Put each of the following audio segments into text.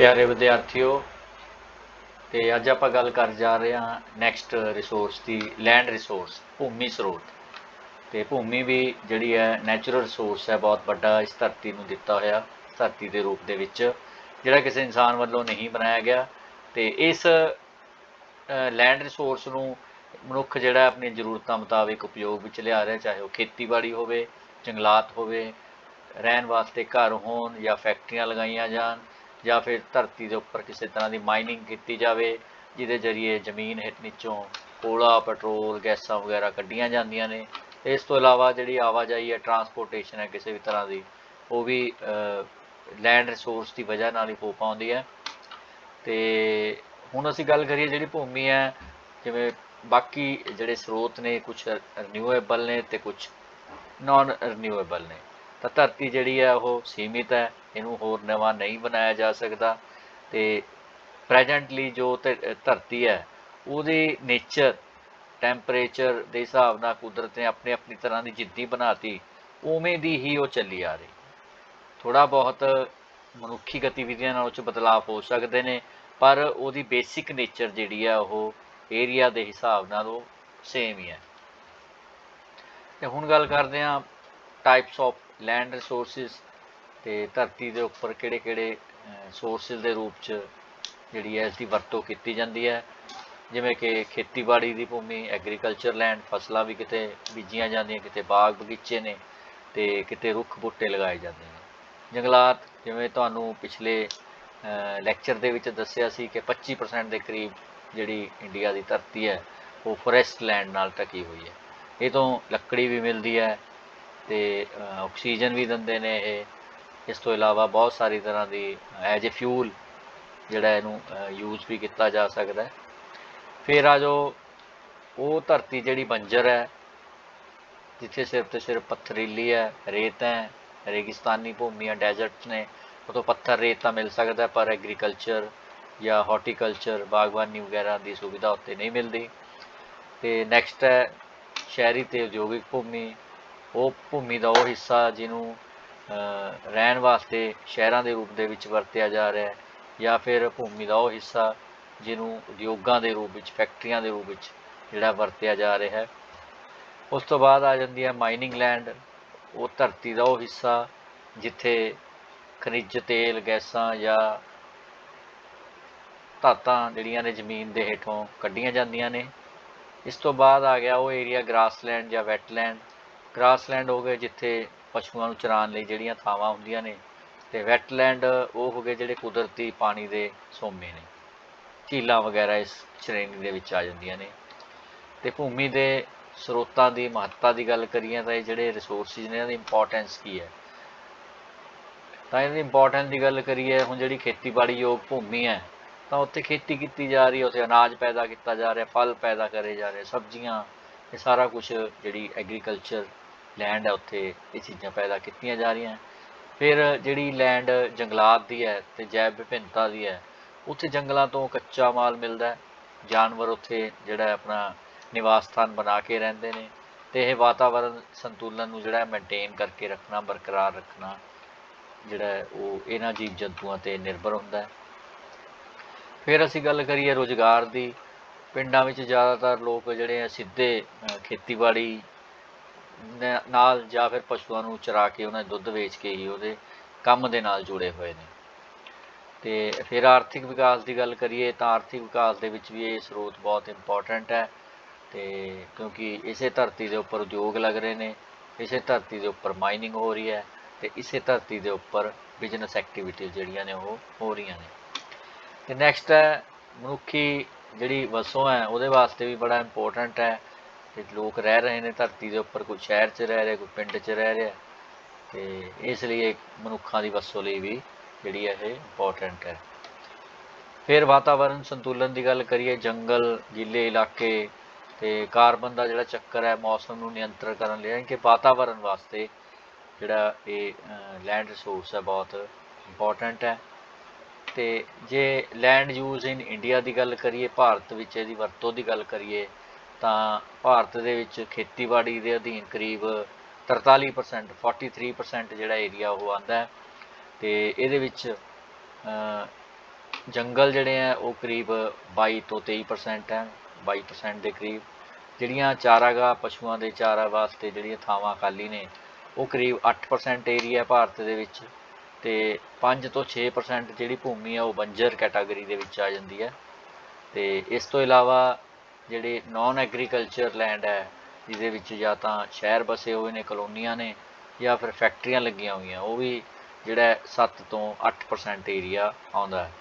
ਪਿਆਰੇ ਵਿਦਿਆਰਥੀਓ, ਤੇ ਅੱਜ ਆਪਾਂ ਗੱਲ ਕਰ ਜਾ ਰਹੇ ਹਾਂ ਨੈਕਸਟ ਰਿਸੋਰਸ ਦੀ ਲੈਂਡ ਰਿਸੋਰਸ ਭੂਮੀ ਸਰੋਤ। ਤੇ ਭੂਮੀ ਵੀ ਜਿਹੜੀ ਹੈ ਨੈਚੁਰਲ ਰਿਸੋਰਸ ਹੈ, ਬਹੁਤ ਵੱਡਾ ਇਸ ਧਰਤੀ ਨੂੰ ਦਿੱਤਾ ਹੋਇਆ, ਧਰਤੀ ਦੇ ਰੂਪ ਦੇ ਵਿੱਚ, ਜਿਹੜਾ ਕਿਸੇ ਇਨਸਾਨ ਵੱਲੋਂ ਨਹੀਂ ਬਣਾਇਆ ਗਿਆ। ਤੇ ਇਸ ਲੈਂਡ ਰਿਸੋਰਸ ਨੂੰ ਮਨੁੱਖ ਜਿਹੜਾ ਆਪਣੀਆਂ ਜ਼ਰੂਰਤਾਂ ਮੁਤਾਬਿਕ ਉਪਯੋਗ ਵਿੱਚ ਲਿਆ ਰਿਹਾ, ਚਾਹੇ ਉਹ ਖੇਤੀਬਾੜੀ ਹੋਵੇ, ਜੰਗਲਾਤ ਹੋਵੇ, ਰਹਿਣ ਵਾਸਤੇ ਘਰ ਹੋਣ ਜਾਂ ਫੈਕਟਰੀਆਂ ਲਗਾਈਆਂ ਜਾਣ ਜਾਂ ਫਿਰ ਧਰਤੀ ਦੇ ਉੱਪਰ ਕਿਸੇ ਤਰ੍ਹਾਂ ਦੀ ਮਾਈਨਿੰਗ ਕੀਤੀ ਜਾਵੇ, ਜਿਹਦੇ ਜ਼ਰੀਏ ਜ਼ਮੀਨ ਹੇਠ ਨੀਚੋਂ ਕੋਲਾ, ਪੈਟਰੋਲ, ਗੈਸਾਂ ਵਗੈਰਾ ਕੱਢੀਆਂ ਜਾਂਦੀਆਂ ਨੇ। ਇਸ ਤੋਂ ਇਲਾਵਾ ਜਿਹੜੀ ਆਵਾਜਾਈ ਹੈ ਟਰਾਂਸਪੋਰਟੇਸ਼ਨ ਹੈ, ਕਿਸੇ ਵੀ ਤਰ੍ਹਾਂ ਦੀ, ਉਹ ਵੀ ਲੈਂਡ ਰਿਸੋਰਸ ਦੀ ਵਜ੍ਹਾ ਨਾਲ ਹੀ ਹੋ ਪਾਉਂਦੀ ਹੈ। ਤੇ ਹੁਣ ਅਸੀਂ ਗੱਲ ਕਰੀਏ ਜਿਹੜੀ ਭੂਮੀ ਹੈ, ਜਿਵੇਂ ਬਾਕੀ ਜਿਹੜੇ ਸਰੋਤ ਨੇ ਕੁਝ ਰਿਨਿਊਏਬਲ ਨੇ ਤੇ ਕੁਝ ਨਾਨ ਰਿਨਿਊਏਬਲ ਨੇ। ਤਾਂ ਧਰਤੀ ਜਿਹੜੀ ਹੈ ਉਹ ਸੀਮਿਤ ਹੈ, ਇਹਨੂੰ ਹੋਰ ਨਵਾਂ ਨਹੀਂ ਬਣਾਇਆ ਜਾ ਸਕਦਾ। ਤੇ ਪ੍ਰੈਜ਼ੈਂਟਲੀ ਜੋ ਧਰਤੀ ਹੈ, ਉਹਦੇ ਨੇਚਰ ਟੈਂਪਰੇਚਰ ਦੇ ਹਿਸਾਬ ਨਾਲ ਕੁਦਰਤ ਨੇ ਆਪਣੀ ਆਪਣੀ ਤਰ੍ਹਾਂ ਦੀ ਜਿੱਦੀ ਬਣਾਤੀ, ਉਵੇਂ ਦੀ ਹੀ ਉਹ ਚੱਲੀ ਆ ਰਹੀ। ਥੋੜਾ ਬਹੁਤ ਮਨੁੱਖੀ ਗਤੀਵਿਧੀਆਂ ਨਾਲ ਉਹ 'ਚ ਬਦਲਾਅ ਹੋ ਸਕਦੇ ਨੇ, ਪਰ ਉਹਦੀ ਬੇਸਿਕ ਨੇਚਰ ਜਿਹੜੀ ਆ ਉਹ ਏਰੀਆ ਦੇ ਹਿਸਾਬ ਨਾਲ ਉਹ ਸੇਮ ਹੀ ਹੈ। ਤੇ ਹੁਣ ਗੱਲ ਕਰਦੇ ਹਾਂ ਟਾਈਪਸ ਆਫ ਲੈਂਡ ਰਿਸੋਰਸਿਸ ਤੇ ਧਰਤੀ ਦੇ ਉੱਪਰ ਕਿਹੜੇ-ਕਿਹੜੇ ਸੋਰਸਿਸ ਦੇ ਰੂਪ 'ਚ ਜਿਹੜੀ ਹੈ ਇਸ ਦੀ ਵਰਤੋਂ ਕੀਤੀ ਜਾਂਦੀ ਹੈ। ਜਿਵੇਂ ਕਿ ਖੇਤੀਬਾੜੀ ਦੀ ਭੂਮੀ ਐਗਰੀਕਲਚਰ ਲੈਂਡ ਫਸਲਾਂ ਵੀ ਕਿਤੇ ਬੀਜੀਆਂ ਜਾਂਦੀਆਂ, ਕਿਤੇ ਬਾਗ ਬਗੀਚੇ ਨੇ ਤੇ ਕਿਤੇ ਰੁੱਖ ਬੂਟੇ ਲਗਾਏ ਜਾਂਦੇ ਨੇ। ਜੰਗਲਾਤ, ਜਿਵੇਂ ਤੁਹਾਨੂੰ ਪਿਛਲੇ ਲੈਕਚਰ ਦੇ ਵਿੱਚ ਦੱਸਿਆ ਸੀ ਕਿ 25% ਦੇ ਕਰੀਬ ਜਿਹੜੀ ਇੰਡੀਆ ਦੀ ਧਰਤੀ ਹੈ, ਉਹ ਫੋਰੈਸਟ ਲੈਂਡ ਨਾਲ ਢਕੀ ਹੋਈ ਹੈ। ਇਹ ਤੋਂ ਲੱਕੜੀ ਵੀ ਮਿਲਦੀ ਹੈ ਤੇ ਆਕਸੀਜਨ ਵੀ ਦਿੰਦੇ ਨੇ ਇਹ। ਇਸ ਤੋਂ ਇਲਾਵਾ ਬਹੁਤ ਸਾਰੀ ਤਰ੍ਹਾਂ ਦੀ ਐਜ ਅ ਫਿਊਲ ਜਿਹੜਾ ਇਹਨੂੰ ਯੂਜ਼ ਵੀ ਕੀਤਾ ਜਾ ਸਕਦਾ ਹੈ। ਫਿਰ ਆ ਜੋ, ਉਹ ਧਰਤੀ ਜਿਹੜੀ ਬੰਜਰ ਹੈ, ਜਿੱਥੇ ਸਿਰਫ ਤੇ ਸਿਰਫ ਪੱਥਰੀਲੀ ਹੈ, ਰੇਤ ਹੈ, ਰੇਗਿਸਤਾਨੀ ਭੂਮੀਆਂ ਡੈਜ਼ਰਟਸ ਨੇ ਉਤੋਂ ਪੱਥਰ ਰੇਤ ਤਾਂ ਮਿਲ ਸਕਦਾ ਪਰ ਐਗਰੀਕਲਚਰ ਜਾਂ ਹਾਰਟੀਕਲਚਰ ਬਾਗਬਾਨੀ ਵਗੈਰਾ ਦੀ ਸੁਵਿਧਾ ਉੱਤੇ ਨਹੀਂ ਮਿਲਦੀ। ਤੇ ਨੈਕਸਟ ਹੈ, ਸ਼ਹਿਰੀ ਤੇ ਉਦਯੋਗਿਕ ਭੂਮੀ ਉਹ ਭੂਮੀ ਦਾ ਉਹ ਹਿੱਸਾ ਜਿਹਨੂੰ ਰਹਿਣ ਵਾਸਤੇ ਸ਼ਹਿਰਾਂ ਦੇ ਰੂਪ ਦੇ ਵਿੱਚ ਵਰਤਿਆ ਜਾ ਰਿਹਾ ਹੈ, ਜਾਂ ਫਿਰ ਭੂਮੀ ਦਾ ਉਹ ਹਿੱਸਾ ਜਿਹਨੂੰ ਉਦਯੋਗਾਂ ਦੇ ਰੂਪ ਵਿੱਚ, ਫੈਕਟਰੀਆਂ ਦੇ ਰੂਪ ਵਿੱਚ ਜਿਹੜਾ ਵਰਤਿਆ ਜਾ ਰਿਹਾ ਹੈ। ਉਸ ਤੋਂ ਬਾਅਦ ਆ ਜਾਂਦੀ ਹੈ ਮਾਈਨਿੰਗ ਲੈਂਡ ਉਹ ਧਰਤੀ ਦਾ ਉਹ ਹਿੱਸਾ ਜਿੱਥੇ ਖਣਿਜ ਤੇਲ, ਗੈਸਾਂ ਜਾਂ ਧਾਤਾਂ ਜਿਹੜੀਆਂ ਨੇ ਜ਼ਮੀਨ ਦੇ ਹੇਠੋਂ ਕੱਢੀਆਂ ਜਾਂਦੀਆਂ ਨੇ। ਇਸ ਤੋਂ ਬਾਅਦ ਆ ਗਿਆ ਉਹ ਏਰੀਆ ਗ੍ਰਾਸਲੈਂਡ ਜਾਂ ਵੈਟਲੈਂਡ ਗ੍ਰਾਸਲੈਂਡ ਹੋ ਗਏ, ਜਿੱਥੇ ਪਸ਼ੂਆਂ ਨੂੰ ਚਰਾਉਣ ਲਈ ਜਿਹੜੀਆਂ ਥਾਵਾਂ ਹੁੰਦੀਆਂ ਨੇ, ਤੇ ਵੈਟਲੈਂਡ ਉਹ ਹੋ ਗਏ ਜਿਹੜੇ ਕੁਦਰਤੀ ਪਾਣੀ ਦੇ ਸੋਮੇ ਨੇ। ਝੀਲਾਂ ਵਗੈਰਾ ਇਸ ਸ਼੍ਰੇਣੀ ਦੇ ਵਿੱਚ ਆ ਜਾਂਦੀਆਂ ਨੇ। ਤੇ ਭੂਮੀ ਦੇ ਸਰੋਤਾਂ ਦੀ ਮਹੱਤਤਾ ਦੀ ਗੱਲ ਕਰੀਏ ਤਾਂ ਇਹ ਜਿਹੜੇ ਰਿਸੋਰਸਿਸ ਨੇ, ਇਹਨਾਂ ਦੀ ਇੰਪੋਰਟੈਂਸ ਕੀ ਹੈ? ਤਾਂ ਇਹਦੀ ਇੰਪੋਰਟੈਂਸ ਦੀ ਗੱਲ ਕਰੀਏ, ਹੁਣ ਜਿਹੜੀ ਖੇਤੀਬਾੜੀ ਯੋਗ ਭੂਮੀ ਹੈ, ਤਾਂ ਉੱਥੇ ਖੇਤੀ ਕੀਤੀ ਜਾ ਰਹੀ ਹੈ, ਉੱਥੇ ਅਨਾਜ ਪੈਦਾ ਕੀਤਾ ਜਾ ਰਿਹਾ, ਫਲ ਪੈਦਾ ਕਰੇ ਜਾ ਰਹੇ, ਸਬਜ਼ੀਆਂ, ਇਹ ਸਾਰਾ ਕੁਝ ਜਿਹੜੀ ਐਗਰੀਕਲਚਰ ਲੈਂਡ ਹੈ ਉੱਥੇ, ਇਹ ਚੀਜ਼ਾਂ ਪੈਦਾ ਕੀਤੀਆਂ ਜਾ ਰਹੀਆਂ। ਫਿਰ ਜਿਹੜੀ ਲੈਂਡ ਜੰਗਲਾਤ ਦੀ ਹੈ ਤੇ ਜੈਵ ਵਿਭਿੰਨਤਾ ਦੀ ਹੈ, ਉੱਥੇ ਜੰਗਲਾਂ ਤੋਂ ਕੱਚਾ ਮਾਲ ਮਿਲਦਾ ਜਾਨਵਰ ਉੱਥੇ ਜਿਹੜਾ ਆਪਣਾ ਨਿਵਾਸ ਸਥਾਨ ਬਣਾ ਕੇ ਰਹਿੰਦੇ ਨੇ ਤੇ ਇਹ ਵਾਤਾਵਰਣ ਸੰਤੁਲਨ ਨੂੰ ਜਿਹੜਾ ਮੇਨਟੇਨ ਕਰਕੇ ਰੱਖਣਾ, ਬਰਕਰਾਰ ਰੱਖਣਾ ਜਿਹੜਾ ਉਹ ਇਹਨਾਂ ਜੀਵ ਜੰਤੂਆਂ ਤੇ ਨਿਰਭਰ ਹੁੰਦਾ ਹੈ। ਫਿਰ ਅਸੀਂ ਗੱਲ ਕਰੀਏ ਰੋਜ਼ਗਾਰ ਦੀ। ਪਿੰਡਾਂ ਵਿੱਚ ਜ਼ਿਆਦਾਤਰ ਲੋਕ ਜਿਹੜੇ ਆ ਸਿੱਧੇ ਖੇਤੀਬਾੜੀ ਨਾਲ ਜਾਂ ਫਿਰ ਪਸ਼ੂਆਂ ਨੂੰ ਚਰਾ ਕੇ ਉਹਨਾਂ ਦੁੱਧ ਵੇਚ ਕੇ ਹੀ ਉਹਦੇ ਕੰਮ ਦੇ ਨਾਲ ਜੁੜੇ ਹੋਏ ਨੇ। ਤੇ ਫਿਰ ਆਰਥਿਕ ਵਿਕਾਸ ਦੀ ਗੱਲ ਕਰੀਏ ਤਾਂ ਆਰਥਿਕ ਵਿਕਾਸ ਦੇ ਵਿੱਚ ਵੀ ਇਹ ਸਰੋਤ ਬਹੁਤ ਇੰਪੋਰਟੈਂਟ ਹੈ ਤੇ ਕਿਉਂਕਿ ਇਸੇ ਧਰਤੀ ਦੇ ਉੱਪਰ ਉਦਯੋਗ ਲੱਗ ਰਹੇ ਨੇ, ਇਸੇ ਧਰਤੀ ਦੇ ਉੱਪਰ ਮਾਈਨਿੰਗ ਹੋ ਰਹੀ ਹੈ ਤੇ ਇਸੇ ਧਰਤੀ ਦੇ ਉੱਪਰ ਬਿਜ਼ਨਸ ਐਕਟੀਵਿਟੀਜ਼ ਜਿਹੜੀਆਂ ਨੇ ਉਹ ਹੋ ਰਹੀਆਂ ਨੇ। ਤੇ ਨੈਕਸਟ ਹੈ ਮਨੁੱਖੀ ਜਿਹੜੀ ਵਸੋਂ ਹੈ ਉਹਦੇ ਵਾਸਤੇ ਵੀ ਬੜਾ ਇੰਪੋਰਟੈਂਟ ਹੈ। ਤੇ ਲੋਕ ਰਹਿ ਰਹੇ ਨੇ ਧਰਤੀ ਦੇ ਉੱਪਰ, ਕੋਈ ਸ਼ਹਿਰ 'ਚ ਰਹਿ ਰਿਹਾ, ਕੋਈ ਪਿੰਡ 'ਚ ਰਹਿ ਰਿਹਾ। ਤੇ ਇਸ ਲਈ ਇਹ ਮਨੁੱਖਾਂ ਦੀ ਵਸੋਂ ਲਈ ਵੀ ਜਿਹੜੀ ਹੈ ਇਹ ਇੰਪੋਰਟੈਂਟ ਹੈ। ਫਿਰ ਵਾਤਾਵਰਣ ਸੰਤੁਲਨ ਦੀ ਗੱਲ ਕਰੀਏ, ਜੰਗਲ, ਗਿੱਲੇ ਇਲਾਕੇ ਤੇ ਕਾਰਬਨ ਦਾ ਜਿਹੜਾ ਚੱਕਰ ਹੈ, ਮੌਸਮ ਨੂੰ ਨਿਯੰਤਰਣ ਕਰਨ ਲਈ ਕਿ ਵਾਤਾਵਰਣ ਵਾਸਤੇ ਜਿਹੜਾ ਇਹ ਲੈਂਡ ਰਿਸੋਰਸ ਹੈ, ਬਹੁਤ ਇੰਪੋਰਟੈਂਟ ਹੈ। ਤੇ ਜੇ ਲੈਂਡ ਯੂਜ਼ ਇਨ ਇੰਡੀਆ ਦੀ ਗੱਲ ਕਰੀਏ, ਭਾਰਤ ਵਿੱਚ ਇਹਦੀ ਵਰਤੋਂ ਦੀ ਗੱਲ ਕਰੀਏ ਤਾਂ ਭਾਰਤ ਦੇ ਵਿੱਚ ਖੇਤੀਬਾੜੀ ਦੇ ਅਧੀਨ ਕਰੀਬ 43% 43% ਜਿਹੜਾ ਏਰੀਆ ਉਹ ਆਂਦਾ ਹੈ ਤੇ ਇਹਦੇ ਵਿੱਚ ਜੰਗਲ ਜਿਹੜੇ ਆ ਉਹ ਕਰੀਬ 22 ਤੋਂ 23% ਹੈ 22% ਦੇ ਕਰੀਬ। ਜਿਹੜੀਆਂ ਚਾਰਾਗਾ ਪਸ਼ੂਆਂ ਦੇ ਚਾਰਾ ਵਾਸਤੇ ਜਿਹੜੀਆਂ ਥਾਵਾਂ ਖਾਲੀ ਨੇ, ਉਹ ਕਰੀਬ 8% ਏਰੀਆ ਭਾਰਤ ਦੇ ਵਿੱਚ ਤੇ 5 ਤੋਂ 6% ਜਿਹੜੀ ਭੂਮੀ ਆ ਉਹ ਬੰਜਰ ਕੈਟਾਗਰੀ ਦੇ ਵਿੱਚ ਆ ਜਾਂਦੀ ਹੈ। ਤੇ ਇਸ ਤੋਂ ਇਲਾਵਾ ਜਿਹੜੇ ਨਾਨ ਐਗਰੀਕਲਚਰ ਲੈਂਡ ਹੈ, ਜਿਹਦੇ ਵਿੱਚ ਜਾਂ ਤਾਂ ਸ਼ਹਿਰ ਬਸੇ ਹੋਏ ਨੇ, ਕਲੋਨੀਆਂ ਨੇ, ਜਾਂ ਫਿਰ ਫੈਕਟਰੀਆਂ ਲੱਗੀਆਂ ਹੋਈਆਂ, ਉਹ ਵੀ ਜਿਹੜਾ 7 ਤੋਂ 8% ਏਰੀਆ ਆਉਂਦਾ ਹੈ।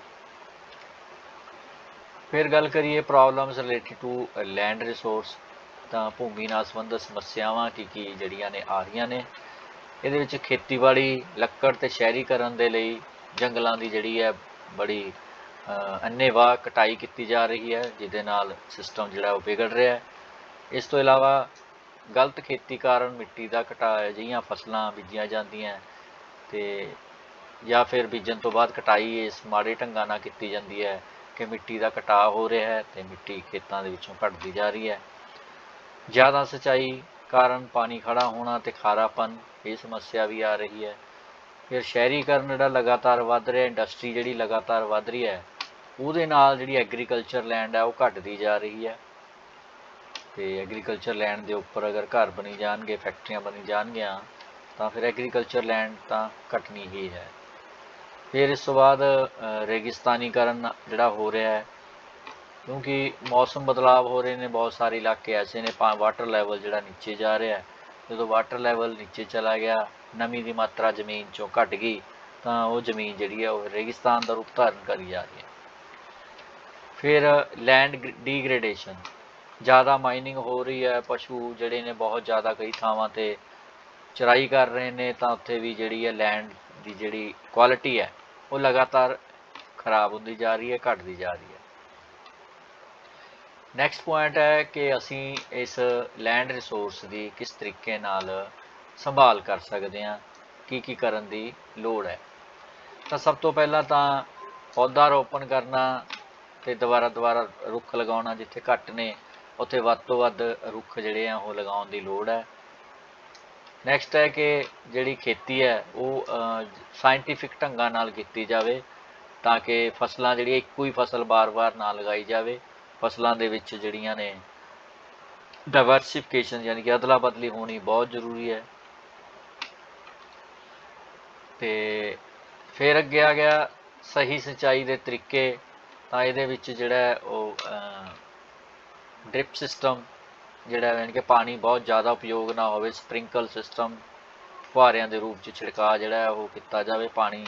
ਫਿਰ ਗੱਲ ਕਰੀਏ problems related to land resource ਤਾਂ ਭੂਮੀ ਨਾਲ ਸੰਬੰਧਿਤ ਸਮੱਸਿਆਵਾਂ ਕੀ ਕੀ ਜਿਹੜੀਆਂ ਨੇ ਆ ਰਹੀਆਂ ਨੇ। ਇਹਦੇ ਵਿੱਚ ਖੇਤੀਬਾੜੀ, ਲੱਕੜ ਤੇ ਸ਼ਹਿਰੀਕਰਨ ਦੇ ਲਈ ਜੰਗਲਾਂ ਦੀ ਜਿਹੜੀ ਹੈ ਬੜੀ ਅੰਨੇਵਾਹ ਕਟਾਈ ਕੀਤੀ ਜਾ ਰਹੀ ਹੈ, ਜਿਹਦੇ ਨਾਲ ਸਿਸਟਮ ਜਿਹੜਾ ਉਹ ਵਿਗੜ ਰਿਹਾ ਹੈ। ਇਸ ਤੋਂ ਇਲਾਵਾ ਗਲਤ ਖੇਤੀ ਕਾਰਨ ਮਿੱਟੀ ਦਾ ਘਟਾ ਜਿਹੀਆਂ ਫਸਲਾਂ ਬੀਜੀਆਂ ਜਾਂਦੀਆਂ ਤੇ ਜਾਂ ਫਿਰ ਬੀਜਣ ਤੋਂ ਬਾਅਦ ਕਟਾਈ ਇਸ ਮਾੜੇ ਢੰਗਾਂ ਨਾਲ ਕੀਤੀ ਜਾਂਦੀ ਹੈ ਕਿ ਮਿੱਟੀ ਦਾ ਘਟਾਅ ਹੋ ਰਿਹਾ ਹੈ ਤੇ ਮਿੱਟੀ ਖੇਤਾਂ ਦੇ ਵਿੱਚੋਂ ਘਟਦੀ ਜਾ ਰਹੀ ਹੈ। ਜ਼ਿਆਦਾ ਸਿੰਚਾਈ ਕਾਰਨ ਪਾਣੀ ਖੜਾ ਹੋਣਾ ਤੇ ਖਾਰਾਪਨ, ਇਹ ਸਮੱਸਿਆ ਵੀ ਆ ਰਹੀ ਹੈ। ਫਿਰ ਸ਼ਹਿਰੀਕਰਨ ਜਿਹੜਾ ਲਗਾਤਾਰ ਵੱਧ ਰਿਹਾ, ਇੰਡਸਟਰੀ ਜਿਹੜੀ ਲਗਾਤਾਰ ਵੱਧ ਰਹੀ ਹੈ, ਉਹਦੇ ਨਾਲ ਜਿਹੜੀ ਐਗਰੀਕਲਚਰ ਲੈਂਡ ਹੈ ਉਹ ਘਟਦੀ ਜਾ ਰਹੀ ਹੈ। ਤੇ ਐਗਰੀਕਲਚਰ ਲੈਂਡ ਦੇ ਉੱਪਰ ਅਗਰ ਘਰ ਬਣੀ ਜਾਣਗੇ ਫੈਕਟਰੀਆਂ ਬਣੀ ਜਾਣਗੀਆਂ, ਤਾਂ ਫਿਰ ਐਗਰੀਕਲਚਰ ਲੈਂਡ ਤਾਂ ਘਟਣੀ ਹੀ ਹੈ। ਫਿਰ ਇਸ ਤੋਂ ਬਾਅਦ ਰੇਗਿਸਤਾਨੀਕਰਨ ਜਿਹੜਾ ਹੋ ਰਿਹਾ ਹੈ, ਕਿਉਂਕਿ ਮੌਸਮ ਬਦਲਾਵ ਹੋ ਰਹੇ ਨੇ, ਬਹੁਤ ਸਾਰੇ ਇਲਾਕੇ ਐਸੇ ਨੇ ਵਾਟਰ ਲੈਵਲ ਜਿਹੜਾ ਨੀਚੇ ਜਾ ਰਿਹਾ ਹੈ ਜਦੋਂ ਵਾਟਰ ਲੈਵਲ ਨੀਚੇ ਚਲਾ ਗਿਆ, ਨਮੀ ਦੀ ਮਾਤਰਾ ਜ਼ਮੀਨ ਚੋਂ ਘਟ ਗਈ, ਤਾਂ ਉਹ ਜ਼ਮੀਨ ਜਿਹੜੀ ਆ ਉਹ ਰੇਗਿਸਤਾਨ ਦਾ ਰੂਪ ਧਾਰਨ ਕਰੀ ਜਾ ਰਹੀ ਹੈ। ਫਿਰ ਲੈਂਡ ਡੀਗ੍ਰੇਡੇਸ਼ਨ ਜ਼ਿਆਦਾ ਮਾਈਨਿੰਗ ਹੋ ਰਹੀ ਹੈ, ਪਸ਼ੂ ਜਿਹੜੇ ਨੇ ਬਹੁਤ ਜ਼ਿਆਦਾ ਕਈ ਥਾਵਾਂ ਤੇ ਚਰਾਈ ਕਰ ਰਹੇ ਨੇ, ਤਾਂ ਉੱਥੇ ਵੀ ਜਿਹੜੀ ਹੈ ਲੈਂਡ ਦੀ ਜਿਹੜੀ ਕੁਆਲਿਟੀ ਹੈ, ਉਹ ਲਗਾਤਾਰ ਖਰਾਬ ਹੁੰਦੀ ਜਾ ਰਹੀ ਹੈ, ਘਟਦੀ ਜਾ ਰਹੀ ਹੈ। ਨੈਕਸਟ ਪੁਆਇੰਟ ਹੈ ਕਿ ਅਸੀਂ ਇਸ ਲੈਂਡ ਰਿਸੋਰਸ ਦੀ ਕਿਸ ਤਰੀਕੇ ਨਾਲ ਸੰਭਾਲ ਕਰ ਸਕਦੇ ਹਾਂ, ਕੀ ਕੀ ਕਰਨ ਦੀ ਲੋੜ ਹੈ। ਤਾਂ ਸਭ ਤੋਂ ਪਹਿਲਾਂ ਤਾਂ ਪੌਦਾ ਰੋਪਣ ਕਰਨਾ ਤੇ ਦੁਬਾਰਾ ਦੁਬਾਰਾ ਰੁੱਖ ਲਗਾਉਣਾ ਜਿੱਥੇ ਘੱਟ ਨੇ, ਉੱਥੇ ਵੱਧ ਤੋਂ ਵੱਧ ਰੁੱਖ ਜਿਹੜੇ ਆ ਉਹ ਲਗਾਉਣ ਦੀ ਲੋੜ ਹੈ। ਨੈਕਸਟ ਹੈ ਕਿ ਜਿਹੜੀ ਖੇਤੀ ਹੈ, ਉਹ ਸਾਇੰਟੀਫਿਕ ਢੰਗਾਂ ਨਾਲ ਕੀਤੀ ਜਾਵੇ ਤਾਂ ਕਿ ਫਸਲਾਂ ਜਿਹੜੀ ਇੱਕੋ ਹੀ ਫਸਲ ਬਾਰ-ਬਾਰ ਨਾ ਲਗਾਈ ਜਾਵੇ। ਫਸਲਾਂ ਦੇ ਵਿੱਚ ਜਿਹੜੀਆਂ ਨੇ ਡਾਈਵਰਸਿਫਿਕੇਸ਼ਨ ਯਾਨੀ ਕਿ ਅਦਲਾ ਬਦਲੀ ਹੋਣੀ ਬਹੁਤ ਜ਼ਰੂਰੀ ਹੈ। ਤੇ ਫਿਰ ਅੱਗੇ ਆ ਗਿਆ ਸਹੀ ਸਿੰਚਾਈ ਦੇ ਤਰੀਕੇ, ਤਾਂ ਇਹਦੇ ਵਿੱਚ ਜਿਹੜਾ ਉਹ ਡ੍ਰਿਪ ਸਿਸਟਮ ਜਿਹੜਾ ਯਾਨੀ ਕਿ ਪਾਣੀ ਬਹੁਤ ਜ਼ਿਆਦਾ ਉਪਯੋਗ ਨਾ ਹੋਵੇ ਸਪ੍ਰਿੰਕਲ ਸਿਸਟਮ ਫੁਹਾਰਿਆਂ ਦੇ ਰੂਪ 'ਚ ਛਿੜਕਾਅ ਜਿਹੜਾ ਉਹ ਕੀਤਾ ਜਾਵੇ, ਪਾਣੀ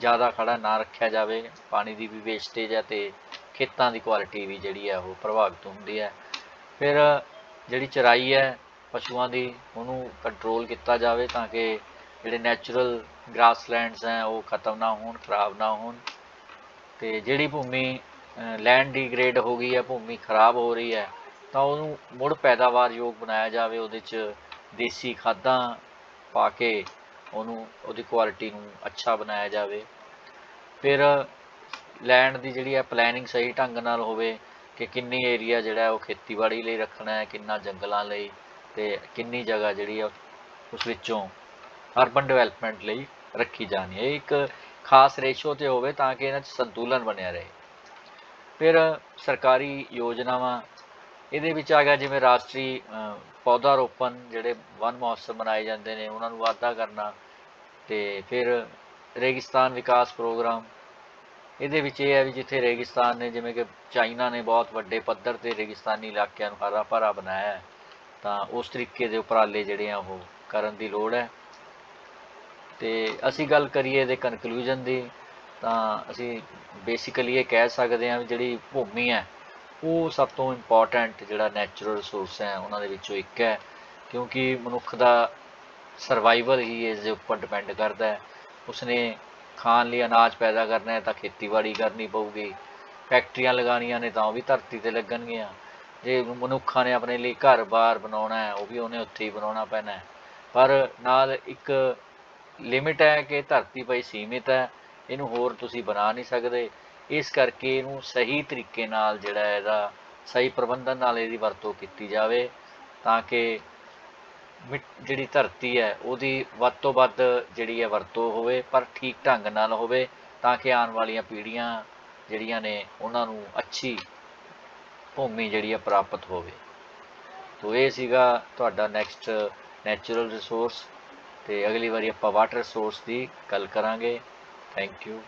ਜ਼ਿਆਦਾ ਖੜਾ ਨਾ ਰੱਖਿਆ ਜਾਵੇ, ਪਾਣੀ ਦੀ ਵੀ ਵੇਸਟੇਜ ਹੈ ਤੇ ਖੇਤਾਂ ਦੀ ਕੁਆਲਿਟੀ ਵੀ ਜਿਹੜੀ ਹੈ ਉਹ ਪ੍ਰਭਾਵਿਤ ਹੁੰਦੀ ਹੈ। ਫਿਰ ਜਿਹੜੀ ਚਰਾਈ ਹੈ, ਪਸ਼ੂਆਂ ਦੀ, ਉਹਨੂੰ ਕੰਟਰੋਲ ਕੀਤਾ ਜਾਵੇ ਤਾਂ ਕਿ ਜਿਹੜੇ ਨੈਚੁਰਲ ਗ੍ਰਾਸਲੈਂਡਸ ਹੈ, ਉਹ ਖਤਮ ਨਾ ਹੋਣ, ਖਰਾਬ ਨਾ ਹੋਣ। ਤੇ ਜਿਹੜੀ ਭੂਮੀ ਲੈਂਡ ਡੀਗ੍ਰੇਡ ਹੋ ਗਈ ਹੈ, ਭੂਮੀ ਖਰਾਬ ਹੋ ਰਹੀ ਹੈ, ਤਾਂ ਉਹਨੂੰ ਮੁੜ ਪੈਦਾਵਾਰ ਯੋਗ ਬਣਾਇਆ ਜਾਵੇ। ਉਹਦੇ 'ਚ ਦੇਸੀ ਖਾਦਾਂ ਪਾ ਕੇ ਉਹਨੂੰ, ਉਹਦੀ ਕੁਆਲਿਟੀ ਨੂੰ ਅੱਛਾ ਬਣਾਇਆ ਜਾਵੇ। ਫਿਰ ਲੈਂਡ ਦੀ ਜਿਹੜੀ ਹੈ ਪਲੈਨਿੰਗ ਸਹੀ ਢੰਗ ਨਾਲ ਹੋਵੇ ਕਿ ਕਿੰਨੀ ਏਰੀਆ ਜਿਹੜਾ ਉਹ ਖੇਤੀਬਾੜੀ ਲਈ ਰੱਖਣਾ ਹੈ, ਕਿੰਨਾ ਜੰਗਲਾਂ ਲਈ ਤੇ ਕਿੰਨੀ ਜਗ੍ਹਾ ਜਿਹੜੀ ਆ ਉਸ ਵਿੱਚੋਂ ਅਰਬਨ ਡਿਵੈਲਪਮੈਂਟ ਲਈ ਰੱਖੀ ਜਾਣੀ ਹੈ। ਇੱਕ ਖਾਸ ਰੇਸ਼ੋ ਤੇ ਹੋਵੇ ਤਾਂ ਕਿ ਇਹਨਾਂ 'ਚ ਸੰਤੁਲਨ ਬਣਿਆ ਰਹੇ। ਫਿਰ ਸਰਕਾਰੀ ਯੋਜਨਾਵਾਂ ਇਹਦੇ ਵਿੱਚ ਆ ਗਿਆ ਜਿਵੇਂ ਰਾਸ਼ਟਰੀ ਪੌਦਾ ਰੋਪਣ ਜਿਹੜੇ ਵਨ ਮਹੋਤਸਵ ਮਨਾਏ ਜਾਂਦੇ ਨੇ, ਉਹਨਾਂ ਨੂੰ ਵਾਧਾ ਕਰਨਾ ਤੇ ਫਿਰ ਰੇਗਿਸਤਾਨ ਵਿਕਾਸ ਪ੍ਰੋਗਰਾਮ। ਇਹਦੇ ਵਿੱਚ ਇਹ ਹੈ ਵੀ ਜਿੱਥੇ ਰੇਗਿਸਤਾਨ ਨੇ, ਜਿਵੇਂ ਕਿ ਚਾਈਨਾ ਨੇ ਬਹੁਤ ਵੱਡੇ ਪੱਧਰ ਤੇ ਰੇਗਿਸਤਾਨੀ ਇਲਾਕਿਆਂ ਨੂੰ ਹਰਾ ਭਰਾ ਬਣਾਇਆ ਹੈ, ਤਾਂ ਉਸ ਤਰੀਕੇ ਦੇ ਉਪਰਾਲੇ ਜਿਹੜੇ ਆ ਉਹ ਕਰਨ ਦੀ ਲੋੜ ਹੈ। ਤੇ ਅਸੀਂ ਗੱਲ ਕਰੀਏ ਇਹਦੇ ਕਨਕਲੂਜਨ ਦੀ, ਤਾਂ ਅਸੀਂ ਬੇਸਿਕਲੀ ਇਹ ਕਹਿ ਸਕਦੇ ਹਾਂ ਵੀ ਜਿਹੜੀ ਭੂਮੀ ਹੈ ਉਹ ਸਭ ਤੋਂ ਇੰਪੋਰਟੈਂਟ ਜਿਹੜਾ ਨੈਚੁਰਲ ਰਿਸੋਰਸ ਹੈ, ਉਹਨਾਂ ਦੇ ਵਿੱਚੋਂ ਇੱਕ ਹੈ, ਕਿਉਂਕਿ ਮਨੁੱਖ ਦਾ ਸਰਵਾਈਵਲ ਹੀ ਇਸ ਦੇ ਉੱਪਰ ਡਿਪੈਂਡ ਕਰਦਾ ਹੈ। ਉਸਨੇ ਖਾਣ ਲਈ ਅਨਾਜ ਪੈਦਾ ਕਰਨਾ ਹੈ ਤਾਂ ਖੇਤੀਬਾੜੀ ਕਰਨੀ ਪਊਗੀ। ਫੈਕਟਰੀਆਂ ਲਗਾਉਣੀਆਂ ਨੇ ਤਾਂ ਉਹ ਵੀ ਧਰਤੀ ਤੇ ਲੱਗਣਗੀਆਂ। ਜੇ ਮਨੁੱਖਾਂ ਨੇ ਆਪਣੇ ਲਈ ਘਰ-ਬਾਰ ਬਣਾਉਣਾ ਹੈ, ਉਹ ਵੀ ਉਹਨੇ ਉੱਥੇ ਹੀ ਬਣਾਉਣਾ ਪੈਣਾ ਹੈ। ਪਰ ਨਾਲ ਇੱਕ ਲਿਮਿਟ ਹੈ ਕਿ ਧਰਤੀ ਪਈ ਸੀਮਿਤ ਹੈ, ਇਹਨੂੰ ਹੋਰ ਤੁਸੀਂ ਬਣਾ ਨਹੀਂ ਸਕਦੇ। ਇਸ ਕਰਕੇ ਇਹਨੂੰ ਸਹੀ ਤਰੀਕੇ ਨਾਲ ਜਿਹੜਾ ਇਹਦਾ ਸਹੀ ਪ੍ਰਬੰਧਨ ਨਾਲ ਇਹਦੀ ਵਰਤੋਂ ਕੀਤੀ ਜਾਵੇ ਤਾਂ ਕਿ ਜਿਹੜੀ ਧਰਤੀ ਹੈ, ਉਹਦੀ ਵੱਧ ਤੋਂ ਵੱਧ ਜਿਹੜੀ ਹੈ ਵਰਤੋਂ ਹੋਵੇ, ਪਰ ਠੀਕ ਢੰਗ ਨਾਲ ਹੋਵੇ ਤਾਂ ਕਿ ਆਉਣ ਵਾਲੀਆਂ ਪੀੜ੍ਹੀਆਂ ਜਿਹੜੀਆਂ ਨੇ, ਉਹਨਾਂ ਨੂੰ ਅੱਛੀ ਭੂਮੀ ਜਿਹੜੀ ਹੈ ਪ੍ਰਾਪਤ ਹੋਵੇ। ਤੋ ਇਹ ਸੀਗਾ ਤੁਹਾਡਾ ਨੈਕਸਟ ਨੈਚੁਰਲ ਰਿਸੋਰਸ ਤੇ ਅਗਲੀ ਵਾਰੀ ਆਪਾਂ ਵਾਟਰ ਰਿਸੋਰਸ ਦੀ ਗੱਲ ਕਰਾਂਗੇ। Thank you